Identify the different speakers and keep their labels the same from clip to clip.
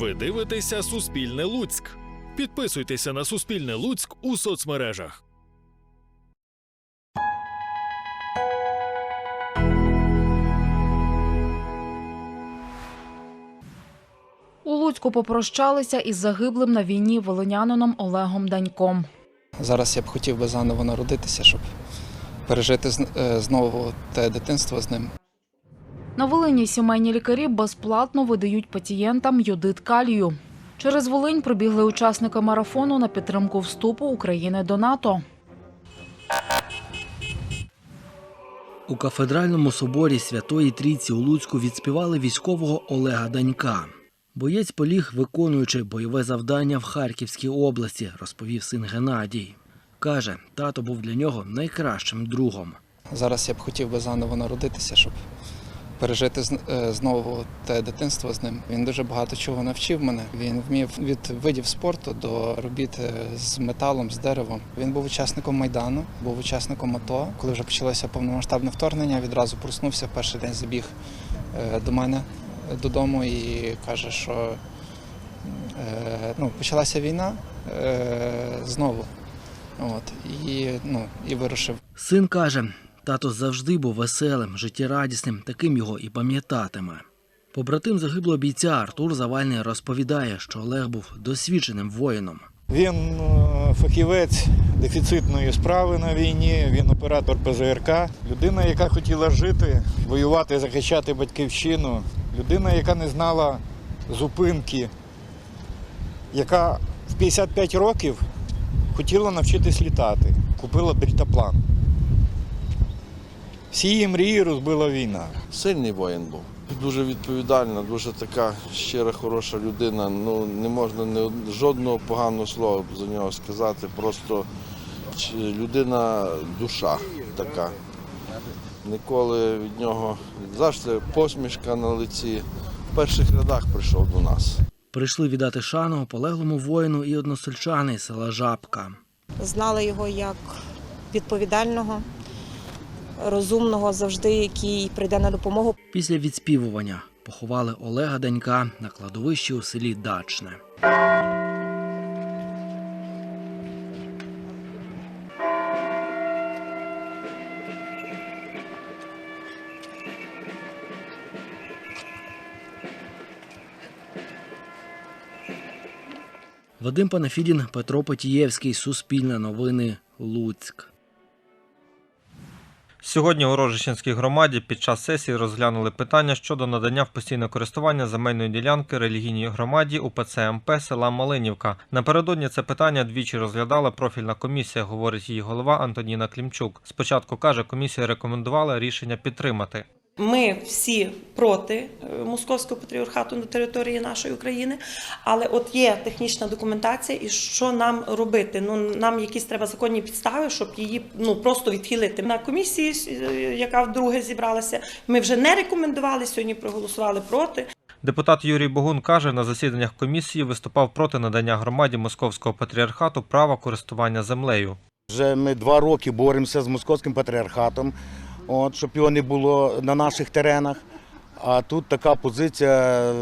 Speaker 1: Ви дивитеся Суспільне Луцьк. Підписуйтеся на Суспільне Луцьк у соцмережах.
Speaker 2: У Луцьку попрощалися із загиблим на війні волинянином Олегом Даньком.
Speaker 3: Зараз я б хотів би заново народитися, щоб пережити е, знову те дитинство з ним.
Speaker 2: На Волині сімейні лікарі безплатно видають пацієнтам йодит калію. Через Волинь прибігли учасники марафону на підтримку вступу України до НАТО.
Speaker 4: У кафедральному соборі Святої Трійці у Луцьку відспівали військового Олега Данька. Боєць поліг, виконуючи бойове завдання в Харківській області, розповів син Геннадій. Каже, тато був для нього найкращим другом.
Speaker 3: Зараз я б хотів би заново народитися, щоб пережити е, знову те дитинство з ним. Він дуже багато чого навчив мене. Він вмів від видів спорту до робіт е, з металом, з деревом. Він був учасником майдану, був учасником АТО. Коли вже почалося повномасштабне вторгнення, відразу проснувся. Перший день забіг е, до мене додому і каже, що ну, почалася війна знову. От, і, ну, і вирушив
Speaker 4: Син каже, тато завжди був веселим, життєрадісним, таким його і пам'ятатиме. Побратим загиблого бійця Артур Завальний розповідає, що Олег був досвідченим воїном.
Speaker 5: Він е, фахівець дефіцитної справи на війні, він оператор ПЗРК, людина, яка хотіла жити, воювати, захищати батьківщину, людина, яка не знала зупинки, яка в 55 років хотіла навчитись літати, купила дельтаплан. Всі її мрії розбила війна.
Speaker 6: Сильний воїн був. Дуже відповідальна, дуже така щира, хороша людина. Ну не можна не жодного поганого слова за нього сказати. Просто людина душа така. Ніколи від нього завжди посмішка на лиці. В перших рядах прийшов до нас.
Speaker 4: Прийшли віддати шану полеглому воїну і односельчани села Жабка.
Speaker 7: Знала його як відповідального, розумного, завжди, який прийде на допомогу.
Speaker 4: Після відспівування поховали Олега Данька на кладовищі у селі Дачне. Вадим Панафідін, Петро Потієвський, Суспільне новини, Луцьк.
Speaker 8: Сьогодні у Рожищенській громаді під час сесії розглянули питання щодо надання в постійне користування земельної ділянки релігійній громаді УПЦ МП села Малинівка. Напередодні це питання двічі розглядала профільна комісія, говорить її голова Антоніна Клімчук. Спочатку каже, комісія рекомендувала рішення підтримати.
Speaker 9: Ми всі проти е, московського патріархату на території нашої України, але от є технічна документація, і що нам робити? Ну нам якісь треба законні підстави, щоб її ну просто відхилити. На комісії, е, яка вдруге зібралася, ми вже не рекомендували сьогодні. Проголосували проти.
Speaker 8: Депутат Юрій Богун каже, на засіданнях комісії виступав проти надання громаді московського патріархату права користування землею.
Speaker 10: Вже ми два роки боремося з московським патріархатом, от, щоб його не було на наших теренах. А тут така позиція,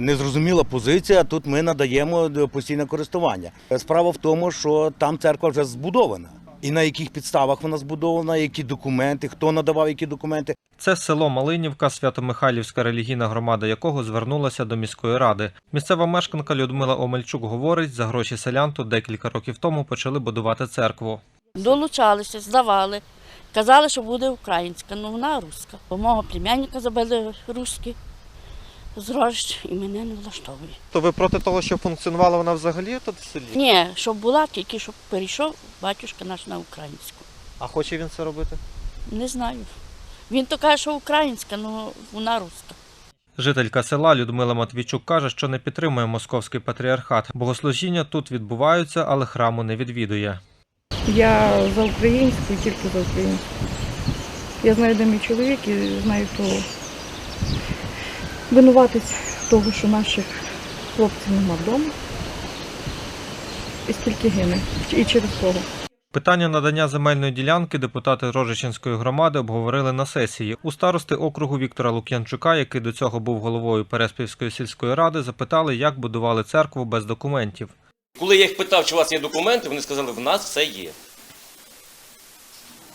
Speaker 10: незрозуміла позиція, тут ми надаємо постійне користування. Справа в тому, що там церква вже збудована. І на яких підставах вона збудована, які документи, хто надавав які документи.
Speaker 8: Це село Малинівка, Свято-Михайлівська релігійна громада якого звернулася до міської ради. Місцева мешканка Людмила Омельчук говорить, за гроші селян тут декілька років тому почали будувати церкву.
Speaker 11: Долучалися, здавали. Казали, що буде українська, але вона руська. Бо мого племянника забили руські з і мене не влаштовує.
Speaker 8: То ви проти того, що функціонувала вона взагалі тут в селі?
Speaker 11: Ні, щоб була, тільки щоб перейшов батюшка наш на українську.
Speaker 8: А хоче він це робити?
Speaker 11: Не знаю. Він то каже, що українська, але вона руська.
Speaker 8: Жителька села Людмила Матвійчук каже, що не підтримує московський патріархат. Богослужіння тут відбуваються, але храму не відвідує.
Speaker 12: Я за українську, тільки за українську. Я знаю, де мій чоловік і знаю, хто винуватець того, що наших хлопців нема вдома. І скільки гине. І через кого.
Speaker 8: Питання надання земельної ділянки депутати Рожичинської громади обговорили на сесії. У старости округу Віктора Лук'янчука, який до цього був головою Переспівської сільської ради, запитали, як будували церкву без документів.
Speaker 13: Коли я їх питав, чи у вас є документи, вони сказали, в нас все є.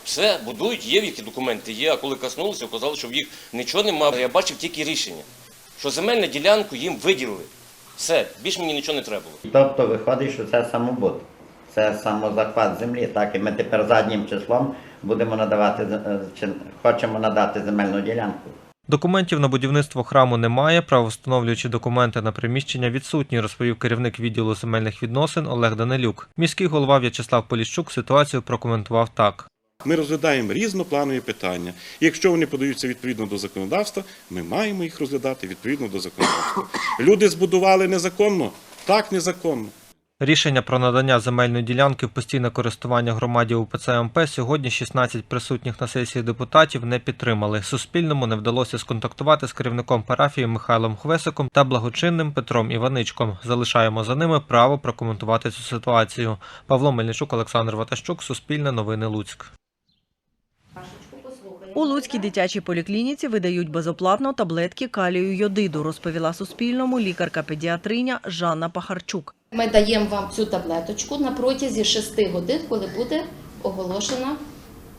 Speaker 13: Все, будують, є в їх документи є, а коли коснулися, оказалось, що в їх нічого немає. Я бачив тільки рішення, що земельну ділянку їм виділили. Все, більше мені нічого не треба було.
Speaker 14: Тобто виходить, що це самобут, це самозахват землі. Так, і ми тепер заднім числом будемо надавати е, чи хочемо надати земельну ділянку.
Speaker 8: Документів на будівництво храму немає, правовстановлюючі документи на приміщення відсутні, розповів керівник відділу земельних відносин Олег Данилюк. Міський голова В'ячеслав Поліщук ситуацію прокоментував так.
Speaker 1: Ми розглядаємо різнопланові питання. Якщо вони подаються відповідно до законодавства, ми маємо їх розглядати відповідно до законодавства. Люди збудували незаконно, так незаконно.
Speaker 8: Рішення про надання земельної ділянки в постійне користування громаді УПЦ МП сьогодні 16 присутніх на сесії депутатів не підтримали. Суспільному не вдалося сконтактувати з керівником парафії Михайлом Хвесиком та благочинним Петром Іваничком. Залишаємо за ними право прокоментувати цю ситуацію. Павло Мельничук, Олександр Ватащук, Суспільне новини Луцьк.
Speaker 15: У Луцькій дитячій поліклініці видають безоплатно таблетки калію йодиду, розповіла Суспільному лікарка-педіатриня Жанна Пахарчук.
Speaker 16: Ми даємо вам цю таблеточку на протязі 6 годин, коли буде оголошена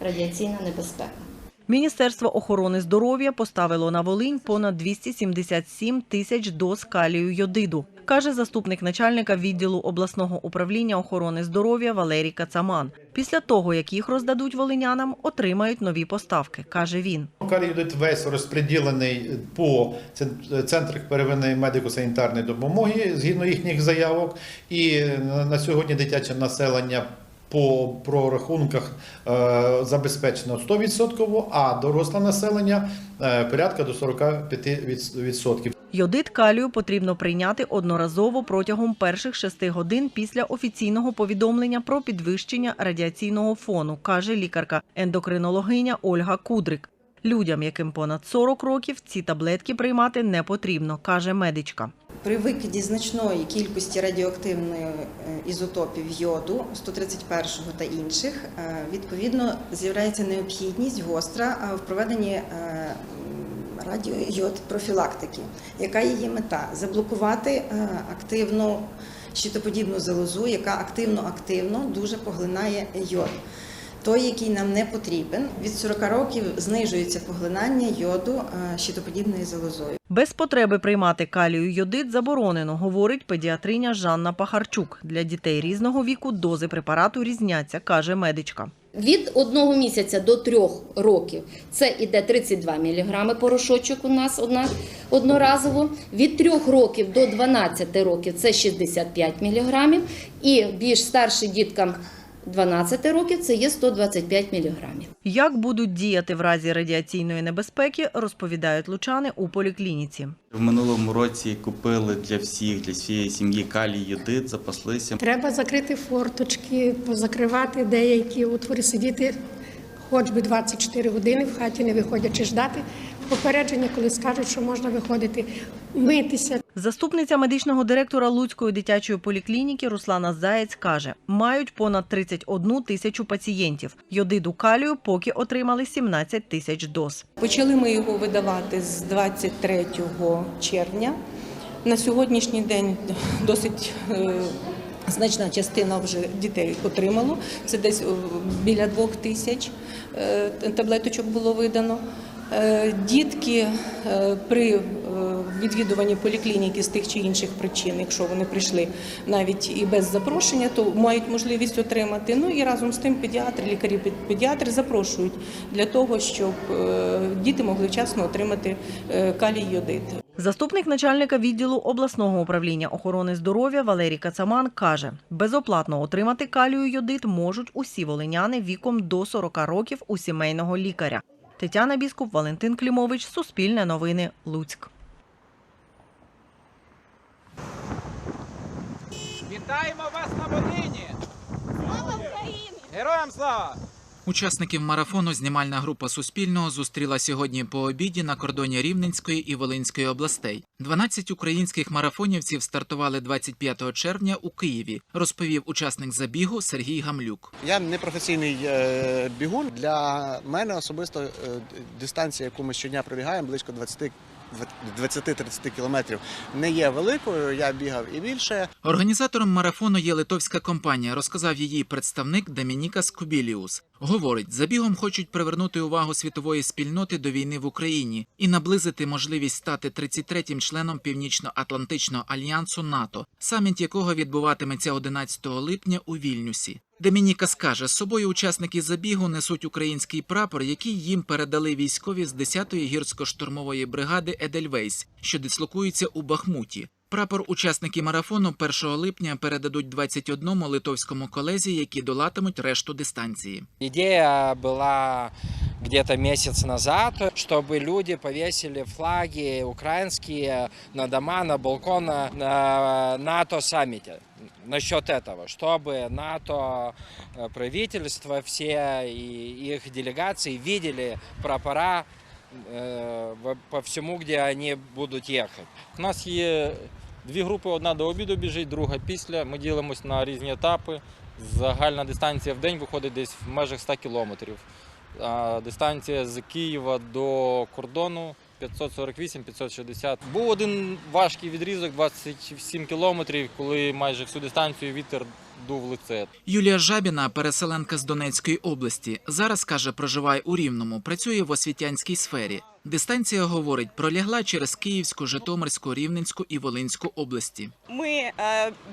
Speaker 16: радіаційна небезпека.
Speaker 15: Міністерство охорони здоров'я поставило на Волинь понад 277 тисяч доз калію йодиду, каже заступник начальника відділу обласного управління охорони здоров'я Валерій Кацаман. Після того, як їх роздадуть волинянам, отримають нові поставки, каже він.
Speaker 17: Калій весь розподілений по центрах первинної медико-санітарної допомоги згідно їхніх заявок. І на сьогодні дитяче населення по прорахунках е, забезпечено 100%, а доросле населення е, порядка до 45%.
Speaker 15: Йодит калію потрібно прийняти одноразово протягом перших шести годин після офіційного повідомлення про підвищення радіаційного фону, каже лікарка-ендокринологиня Ольга Кудрик. Людям, яким понад 40 років, ці таблетки приймати не потрібно, каже медичка.
Speaker 18: При викиді значної кількості радіоактивної е, ізотопів йоду 131 та інших, е, відповідно з'являється необхідність гостра е, в проведенні радіойод профілактики. Яка її мета? Заблокувати активну щитоподібну залозу, яка активно-активно дуже поглинає йод. Той, який нам не потрібен, від 40 років знижується поглинання йоду е, щитоподібною залозою.
Speaker 15: Без потреби приймати калію йодид заборонено, говорить педіатриня Жанна Пахарчук. Для дітей різного віку дози препарату різняться, каже медичка.
Speaker 16: Від одного місяця до трьох років це іде 32 мг порошочок у нас одна, одноразово. Від трьох років до 12 років це 65 мг. І більш старшим діткам 12 років це є 125 мг.
Speaker 15: Як будуть діяти в разі радіаційної небезпеки, розповідають лучани у поліклініці.
Speaker 19: В минулому році купили для всіх, для всієї сім'ї калій йодид, запаслися.
Speaker 20: Треба закрити форточки, позакривати деякі утвори, сидіти хоч би 24 години в хаті, не виходячи ждати попередження, коли скажуть, що можна виходити, митися.
Speaker 15: Заступниця медичного директора Луцької дитячої поліклініки Руслана Заєць каже, мають понад 31 тисячу пацієнтів. Йодиду калію поки отримали 17 тисяч доз.
Speaker 21: Почали ми його видавати з 23 червня. На сьогоднішній день досить е, значна частина вже дітей отримало. Це десь е, біля двох тисяч е, таблеточок було видано. Е, Дітки е, при е, відвідуванні поліклініки з тих чи інших причин, якщо вони прийшли навіть і без запрошення, то мають можливість отримати. Ну і разом з тим педіатри, лікарі педіатри запрошують для того, щоб діти могли вчасно отримати калій йодид.
Speaker 15: Заступник начальника відділу обласного управління охорони здоров'я Валерій Кацаман каже, безоплатно отримати калію йодид можуть усі волиняни віком до 40 років у сімейного лікаря. Тетяна Біскуп, Валентин Клімович, Суспільне новини, Луцьк.
Speaker 5: Вітаємо вас на Волині! Слава Україні! Героям слава!
Speaker 22: Учасників марафону знімальна група Суспільного зустріла сьогодні по обіді на кордоні Рівненської і Волинської областей. 12 українських марафонівців стартували 25 червня у Києві, розповів учасник забігу Сергій Гамлюк.
Speaker 23: Я не професійний е, бігун. Для мене особисто е, дистанція, яку ми щодня пробігаємо, близько 20 20-30 кілометрів, не є великою. Я бігав і більше.
Speaker 22: Організатором марафону є литовська компанія, розказав її представник Домінікас Кубіліус. Говорить, забігом хочуть привернути увагу світової спільноти до війни в Україні і наблизити можливість стати 33-м членом Північно-Атлантичного альянсу НАТО, саміт якого відбуватиметься 11 липня у Вільнюсі. Домініка скаже, з собою учасники забігу несуть український прапор, який їм передали військові з 10-ї гірсько-штурмової бригади Едельвейс, що дислокується у Бахмуті. Прапор учасники марафону 1 липня передадуть 21 литовському колезі, які долатимуть решту дистанції.
Speaker 24: Идея была где-то месяц назад, чтобы люди повесили флаги украинские на дома, на балкон на НАТО-саммите. Насчет этого, чтобы НАТО, э, правительство все и их делегации видели прапора э, во- по всему, где они будут ехать.
Speaker 25: У нас є дві групи: одна до обіду біжить, друга після. Ми ділимось на різні етапи. Загальна дистанція в день виходить десь в межах 100 кілометрів. Дистанція з Києва до кордону 548-560. Був один важкий відрізок 27 кілометрів, коли майже всю дистанцію вітер дув лице.
Speaker 22: Юлія Жабіна, переселенка з Донецької області, зараз каже, проживає у Рівному, працює в освітянській сфері. Дистанція говорить, пролягла через Київську, Житомирську, Рівненську і Волинську області.
Speaker 26: Ми е,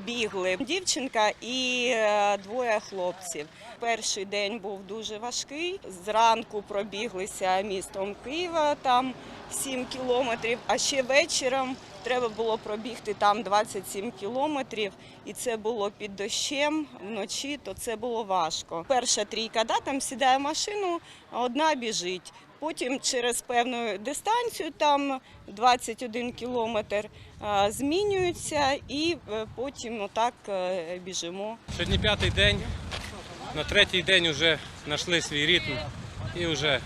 Speaker 26: бігли дівчинка і е, двоє хлопців. Перший день був дуже важкий. Зранку пробіглися містом Києва, там 7 кілометрів, а ще вечором треба було пробігти там 27 кілометрів, і це було під дощем вночі, то це було важко. Перша трійка, да, там сідає машину, одна біжить. Потім через певну дистанцію, там 21 кілометр, змінюються і е, потім отак е, біжимо.
Speaker 27: Сьогодні п'ятий день. На третій день вже знайшли свій ритм і вже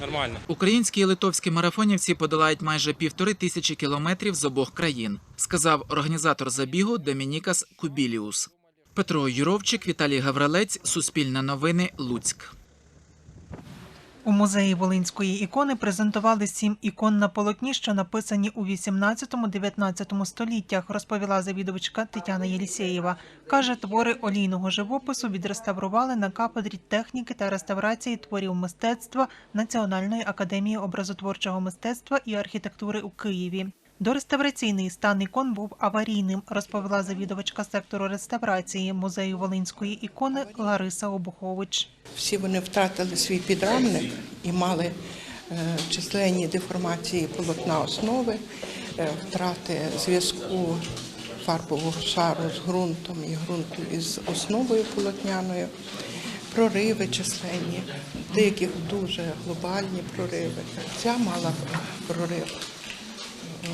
Speaker 27: нормально.
Speaker 22: Українські і литовські марафонівці подолають майже півтори тисячі кілометрів з обох країн, сказав організатор забігу Домінікас Кубіліус. Петро Юровчик, Віталій Гаврилець, Суспільне новини, Луцьк.
Speaker 28: У музеї Волинської ікони презентували сім ікон на полотні, що написані у 18-19 століттях, розповіла завідувачка Тетяна Єлісєєва. Каже, твори олійного живопису відреставрували на кафедрі техніки та реставрації творів мистецтва Національної академії образотворчого мистецтва і архітектури у Києві. Дореставраційний стан ікон був аварійним, розповіла завідувачка сектору реставрації музею Волинської ікони Лариса Обухович.
Speaker 29: Всі вони втратили свій підрамник і мали е, численні деформації полотна основи, е, втрати зв'язку фарбового шару з ґрунтом і ґрунту із основою полотняною, прориви численні, деяких дуже глобальні прориви. Ця мала прорив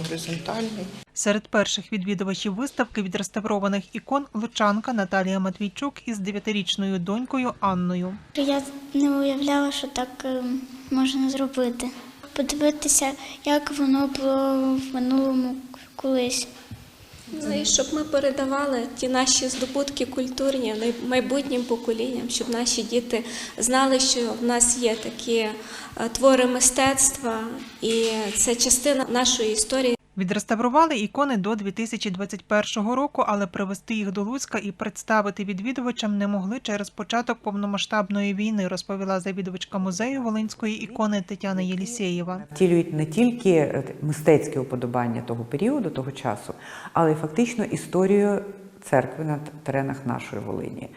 Speaker 29: горизонтальний.
Speaker 28: Серед перших відвідувачів виставки відреставрованих ікон лучанка Наталія Матвійчук із дев'ятирічною донькою Анною.
Speaker 30: Я не уявляла, що так е, можна зробити. Подивитися, як воно було в минулому колись.
Speaker 9: Ну і щоб ми передавали ті наші здобутки культурні майбутнім поколінням, щоб наші діти знали, що в нас є такі е, твори мистецтва, і це частина нашої історії.
Speaker 28: Відреставрували ікони до 2021 року, але привезти їх до Луцька і представити відвідувачам не могли через початок повномасштабної війни, розповіла завідувачка музею Волинської ікони Тетяна Єлісєєва.
Speaker 31: втілюють не тільки мистецькі мистецьке уподобання того періоду, того часу, але й фактично історію церкви на теренах нашої Волині.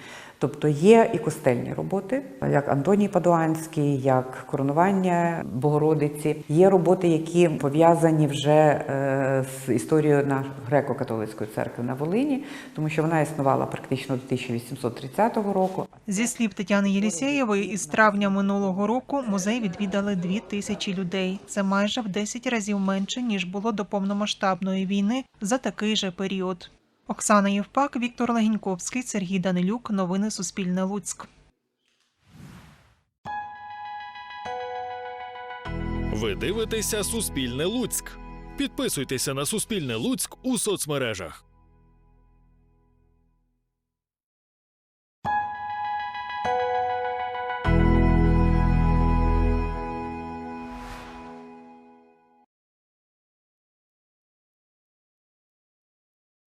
Speaker 31: Тобто є і костельні роботи, як Антоній Падуанський, як коронування Богородиці. Є роботи, які пов'язані вже е, з історією на греко-католицької церкви на Волині, тому що вона існувала практично до 1830 року.
Speaker 28: Зі слів Тетяни Єлісєєвої, із травня минулого року музей відвідали дві тисячі людей. Це майже в 10 разів менше ніж було до повномасштабної війни за такий же період. Оксана Євпак, Віктор Легіньковський, Сергій Данилюк. Новини Суспільне Луцьк.
Speaker 1: Ви дивитеся Суспільне Луцьк. Підписуйтеся на Суспільне Луцьк у соцмережах.